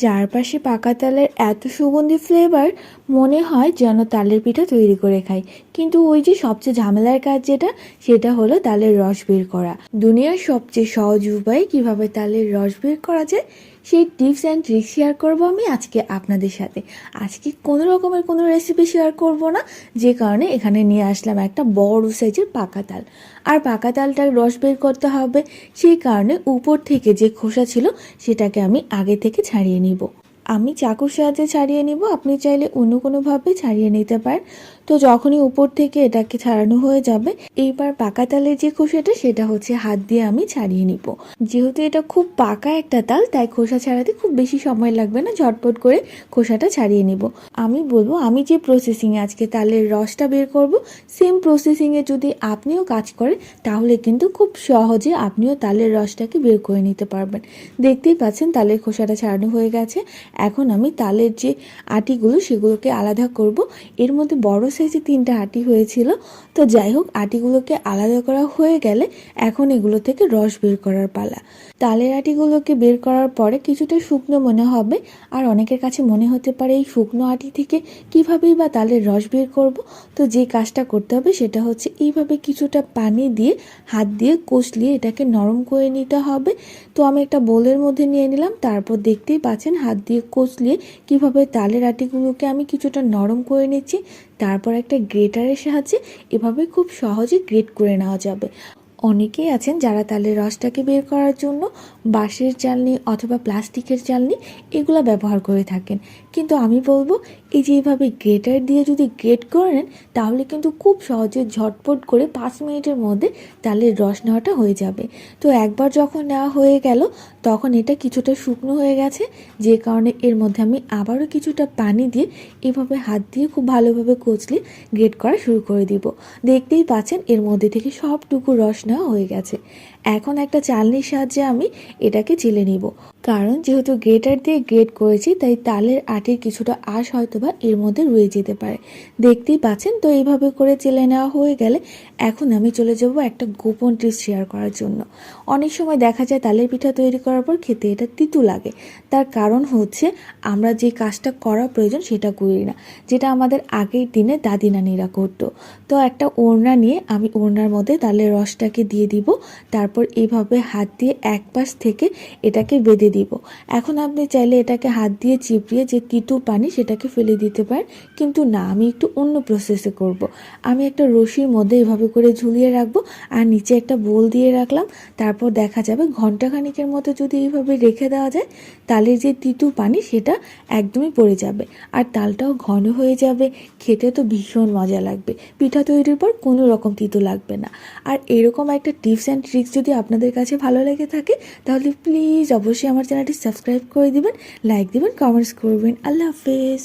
চারপাশে পাকা তালের এত সুগন্ধি ফ্লেভার মনে হয় যেন তালের পিঠা তৈরি করে খাই। কিন্তু ওই যে সবচেয়ে ঝামেলার কাজ যেটা, সেটা হলো তালের রস বের করা। দুনিয়ার সবচেয়ে সহজ উপায় কীভাবে তালের রস বের করা যায়, সেই টিপস অ্যান্ড ট্রিক্স শেয়ার করব আমি আজকে আপনাদের সাথে। আজকে কোনো রকমের কোনো রেসিপি শেয়ার করব না, যে কারণে এখানে নিয়ে আসলাম একটা বড় সাইজের পাকা তাল। আর পাকা তালটার রস বের করতে হবে, সেই কারণে উপর থেকে যে খোসা ছিল, সেটাকে আমি আগে থেকে ছাড়িয়ে নিব। আমি চাকুর সাহায্যে ছাড়িয়ে নিব আপনি চাইলে অন্য কোনোভাবে ছাড়িয়ে নিতে পারেন। তো যখনই উপর থেকে এটাকে ছাড়ানো হয়ে যাবে, এইবার পাকা তালের যে খোসাটা, সেটা হচ্ছে হাত দিয়ে আমি ছাড়িয়ে নিব। যেহেতু এটা খুব পাকা একটা তাল, তাই খোসা ছাড়াতে খুব বেশি সময় লাগবে না, ঝটপট করে খোসাটা ছাড়িয়ে নিব। আমি বলব, আমি যে প্রসেসিংয়ে আজকে তালের রসটা বের করব সেম প্রসেসিংয়ে যদি আপনিও কাজ করেন, তাহলে কিন্তু খুব সহজে আপনিও তালের রসটাকে বের করে নিতে পারবেন। দেখতেই পাচ্ছেন, তালের খোসাটা ছাড়ানো হয়ে গেছে। এখন আমি তালের যে আটিগুলো, সেগুলোকে আলাদা করব। এর মধ্যে বড় সাইজে তিনটা আটি হয়েছিল, তো যাই হোক, আটিগুলোকে আলাদা করা হয়ে গেলে এখন এগুলো থেকে রস বের করার পালা। তালের আটিগুলোকে বের করার পরে কিছুটা শুকনো মনে হবে, আর অনেকের কাছে মনে হতে পারে এই শুকনো আটি থেকে কীভাবেই বা তালের রস বের করব, তো যে কাজটা করতে হবে সেটা হচ্ছে এইভাবে কিছুটা পানি দিয়ে, হাত দিয়ে কষলিয়ে এটাকে নরম করে নিতে হবে। তো আমি একটা বোলের মধ্যে নিয়ে নিলাম, তারপর দেখতেই পাচ্ছেন হাত দিয়ে কষলিয়ে কীভাবে তালের আটিগুলোকে আমি কিছুটা নরম করে নিচ্ছি, তারপর একটা গ্রেটারের সাহায্যে এভাবে খুব সহজে গ্রেট করে নেওয়া যাবে। অনেকেই আছেন যারা তালের রসটাকে বের করার জন্য বাঁশের চালনি অথবা প্লাস্টিকের চালনি এগুলো ব্যবহার করে থাকেন। কিন্তু আমি বলব, এই যে এইভাবে গ্রেটার দিয়ে যদি গ্রেট করে নেন, তাহলে কিন্তু খুব সহজে ঝটপট করে পাঁচ মিনিটের মধ্যে তালের রস নেওয়াটা হয়ে যাবে। তো একবার যখন নেওয়া হয়ে গেল, তখন এটা কিছুটা শুকনো হয়ে গেছে, যে কারণে এর মধ্যে আমি আবারও কিছুটা পানি দিয়ে এভাবে হাত দিয়ে খুব ভালোভাবে কচলে গ্রেট করা শুরু করে দিব। দেখতেই পাচ্ছেন, এর মধ্যে থেকে সবটুকু রস নেওয়া হয়ে গেছে। এখন একটা চালনির সাহায্যে আমি এটাকে চেলে নিব। কারণ যেহেতু গ্রেটার দিয়ে গ্রেট করেছি, তাই তালের আটির কিছুটা আঁশ হয়তো বা এর মধ্যে রয়ে যেতে পারে। দেখতেই পাচ্ছেন? তো এইভাবে করে চেলে নেওয়া হয়ে গেলে এখন আমি চলে যাব একটা গোপন টিপস শেয়ার করার জন্য। অনেক সময় দেখা যায় তালের পিঠা তৈরি করার পর খেতে এটা তিতু লাগে। তার কারণ হচ্ছে আমরা যে কাজটা করা প্রয়োজন সেটা করি না, যেটা আমাদের আগের দিনে দাদি নানিরা করতো। তো একটা ওড়না নিয়ে আমি ওড়নার মধ্যে তালের রসটাকে দিয়ে দিব, তারপর এইভাবে হাত দিয়ে এক পাশ থেকে এটাকে বেঁধে দিব। এখন আপনি চাইলে এটাকে হাত দিয়ে চিপড়িয়ে যে তিতু পানি সেটাকে ফেলে দিতে পারেন। কিন্তু না, আমি একটু অন্য প্রসেসে করব। আমি একটা রশির মধ্যে এভাবে করে ঝুলিয়ে রাখব আর নিচে একটা বোল দিয়ে রাখলাম। তারপর দেখা যাবে ঘন্টাখানিকের মতো যদি এইভাবে রেখে দেওয়া যায়, তালের যে তিতু পানি সেটা একদমই পড়ে যাবে আর তালটাও ঘন হয়ে যাবে। খেতে তো ভীষণ মজা লাগবে। পিঠা তৈরির পর কোনো রকম তিতু লাগবে না। আর এরকম একটা টিপস অ্যান্ড ট্রিক্স যদি আপনাদের কাছে ভালো লেগে থাকে, তাহলে প্লিজ অবশ্যই আমার চ্যানেলটি সাবস্ক্রাইব করে দিবেন লাইক দিবেন কমেন্টস করবেন। আল্লাহ হাফেজ।